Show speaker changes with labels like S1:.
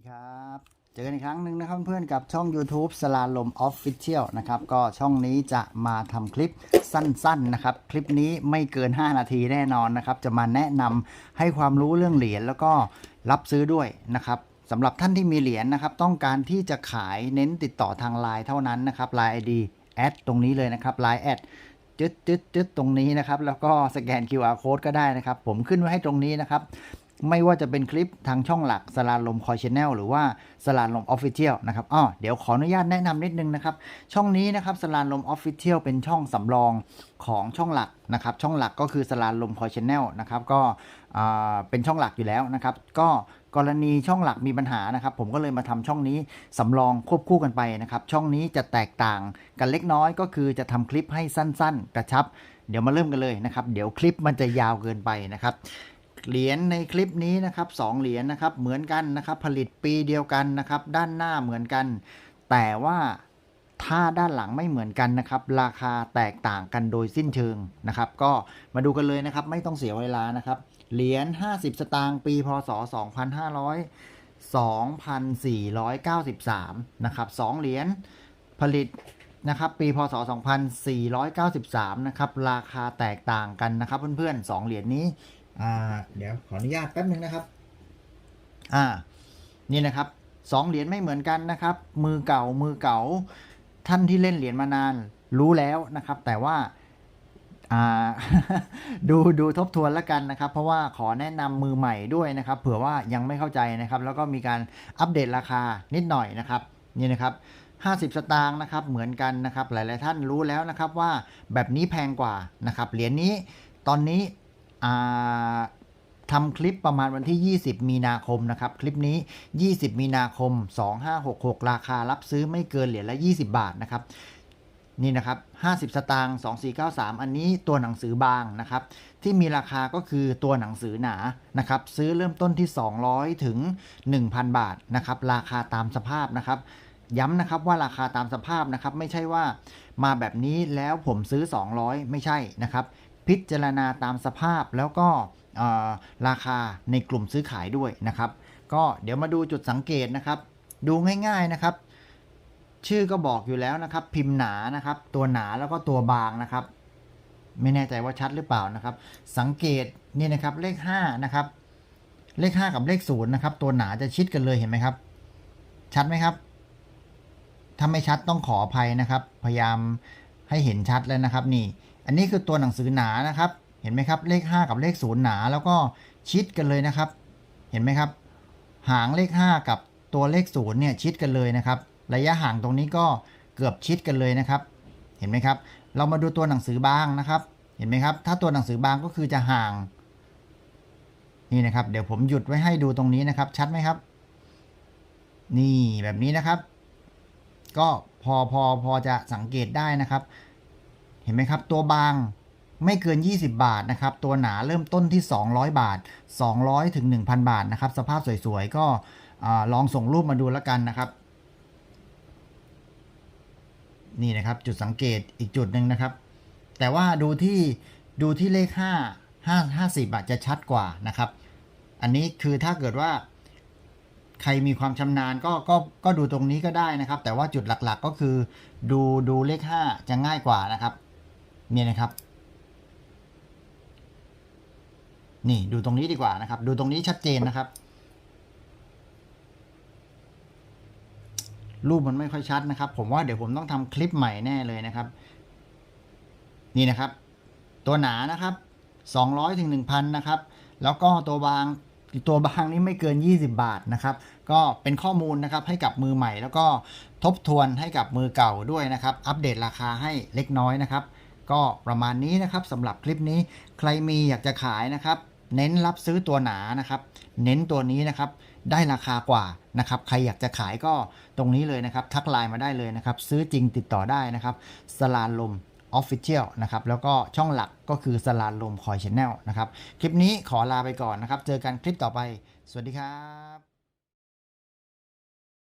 S1: ดีครับ เจอกันอีกครั้งหนึ่งนะครับเพื่อนๆกับช่อง YouTube สลาลมออฟฟิเชียลนะครับก็ช่องนี้จะมาทำคลิปสั้นๆนะครับ คลิปนี้ไม่เกิน 5 นาทีแน่นอนนะครับ จะมาแนะนำให้ความรู้เรื่องเหรียญแล้วก็รับซื้อด้วยนะครับสำหรับท่านที่มีเหรียญนะครับ ต้องการที่จะขายเน้นติดต่อทางไลน์เท่านั้นนะครับ Line ID แอดตรงนี้เลยนะครับ Line แอดจึ๊ดจึ๊ดจึ๊ดตรงนี้นะครับ แล้วก็สแกน QR code ก็ได้นะครับ ผมขึ้นไว้ให้ตรงนี้นะครับ ไม่ว่าจะเป็นคลิปทางช่องหลักสลาลมคอยชแนลหรือว่าสลาลมออฟฟิเชียลนะครับอ้อเดี๋ยวขออนุญาตแนะนำนิดนึงนะครับ ช่องนี้นะครับสลาลมออฟฟิเชียลเป็นช่องสำรองของช่องหลักนะครับ ช่องหลักก็คือสลาลมคอยชแนลนะครับก็อ่าเป็นช่องหลักอยู่แล้วนะครับ ก็กรณีช่องหลักมีปัญหานะครับ ผมก็เลยมาทำช่องนี้สำรองควบคู่กันไปนะครับ ช่องนี้จะแตกต่างกันเล็กน้อยก็คือจะทำคลิปให้สั้น ๆ กระชับ เดี๋ยวมาเริ่มกันเลยนะครับ เดี๋ยวคลิปมันจะยาวเกินไปนะครับ เหรียญในคลิปนี้นะครับสองเหรียญนะครับเหมือนกันนะครับ ผลิตปีเดียวกันนะครับ ด้านหน้าเหมือนกัน แต่ว่าถ้าด้านหลังไม่เหมือนกันนะครับ ราคาแตกต่างกันโดยสิ้นเชิงนะครับ ก็มาดูกันเลยนะครับ ไม่ต้องเสียเวลานะครับ เหรียญ 50 สตางค์ปีพศ 2500 2493 นะครับสองเหรียญผลิตนะครับปีพศ 2493 นะครับ ราคาแตกต่างกันนะครับเพื่อนๆสองเหรียญนี้ อ่าเดี๋ยวขออนุญาตแป๊บนึงนะครับ อ่า นี่นะครับสองเหรียญไม่เหมือนกันนะครับ มือเก่ามือเก่า ท่านที่เล่นเหรียญมานานรู้แล้วนะครับ แต่ว่าอ่าดูดูทบทวนแล้วกันนะครับ เพราะว่าขอแนะนำมือใหม่ด้วยนะครับ เผื่อว่ายังไม่เข้าใจนะครับ แล้วก็มีการอัปเดตราคานิดหน่อยนะครับนี่นะครับ50 สตางค์นะครับเหมือนกันนะครับ หลาย ๆ ท่านรู้แล้วนะครับว่าแบบนี้แพงกว่านะครับเหรียญนี้ตอนนี้ ทำคลิปประมาณวันที่ 20 มีนาคมนะครับ คลิปนี้ 20 มีนาคม 2566 ราคารับซื้อไม่เกินเหรียญละ 20 บาทนะครับ นี่นะครับ 50 สตางค์ 2493 อันนี้ตัวหนังสือบางนะครับ ที่มีราคาก็คือตัวหนังสือหนานะครับ ซื้อเริ่มต้นที่ 200 ถึง 1,000 บาทนะครับ ราคาตามสภาพนะครับย้ำนะครับว่าราคาตามสภาพนะครับ ไม่ใช่ว่ามาแบบนี้แล้วผมซื้อ 200 ไม่ใช่นะครับ พิจารณาตามสภาพแล้วก็ราคาในกลุ่มซื้อขายด้วยนะครับ ก็เดี๋ยวมาดูจุดสังเกตนะครับ ดูง่ายๆนะครับ ชื่อก็บอกอยู่แล้วนะครับ พิมพ์หนานะครับ ตัวหนาแล้วก็ตัวบางนะครับ ไม่แน่ใจว่าชัดหรือเปล่านะครับ สังเกตนี่นะครับเลข5นะครับเลข 5 กับเลข0นะครับ ตัวหนาจะชิดกันเลยเห็นไหมครับ ชัดไหมครับ ถ้าไม่ชัดต้องขออภัยนะครับ พยายามให้เห็นชัดเลยนะครับ นี่ อันนี้คือตัวหนังสือหนานะครับ เห็นไหมครับ เลข 5 กับเลข0หนา แล้วก็ชิดกันเลยนะครับ เห็นไหมครับ หางเลข 5 กับตัวเลข0เนี่ยชิดกันเลยนะครับ ระยะห่างตรงนี้ก็เกือบชิดกันเลยนะครับ เห็นไหมครับ เรามาดูตัวหนังสือบางนะครับ เห็นไหมครับ ถ้าตัวหนังสือบางก็คือจะห่าง นี่นะครับ เดี๋ยวผมหยุดไว้ให้ดูตรงนี้นะครับ ชัดไหมครับ นี่แบบนี้นะครับ ก็พอพอพอจะสังเกตได้นะครับ เห็นไหมครับ ตัวบางไม่เกิน 20 บาทนะครับ ตัวหนาเริ่มต้นที่ 200 บาท 200ถึง1,000 บาทนะครับ สภาพสวยๆ ก็ลองส่งรูปมาดูแล้วกันนะครับ นี่นะครับจุดสังเกตอีกจุดหนึ่งนะครับ แต่ว่าดูที่ดูที่เลข 5 5 50บาทจะชัดกว่านะครับ อันนี้คือถ้าเกิดว่า ใครมีความชำนาญก็ก็ก็ดูตรงนี้ก็ได้นะครับ แต่ว่าจุดหลักๆก็คือ ดูดูเลข 5 จะง่ายกว่านะครับ เนี่ยนะครับ นี่ดูตรงนี้ดีกว่านะครับ ดูตรงนี้ชัดเจนนะครับ รูปมันไม่ค่อยชัดนะครับ ผมว่าเดี๋ยวผมต้องทำคลิปใหม่แน่เลยนะครับ นี่นะครับ ตัวหนานะครับ200ถึง1,000นะครับ แล้วก็ตัวบางตัวบางนี่ไม่เกิน 20 บาทนะครับ ก็เป็นข้อมูลนะครับให้กับมือใหม่ แล้วก็ทบทวนให้กับมือเก่าด้วยนะครับ อัปเดตราคาให้เล็กน้อยนะครับ ก็ประมาณนี้นะครับสำหรับคลิปนี้ใครมีอยากจะขายนะครับ เน้นรับซื้อตัวหนานะครับ เน้นตัวนี้นะครับได้ราคากว่านะครับใครอยากจะขายก็ตรงนี้เลยนะครับ ทักไลน์มาได้เลยนะครับ ซื้อจริงติดต่อได้นะครับสลาลม Official นะครับ แล้วก็ช่องหลักก็คือสลาลมคอยชแนลนะครับ คลิปนี้ขอลาไปก่อนนะครับ เจอกันคลิปต่อไป สวัสดีครับ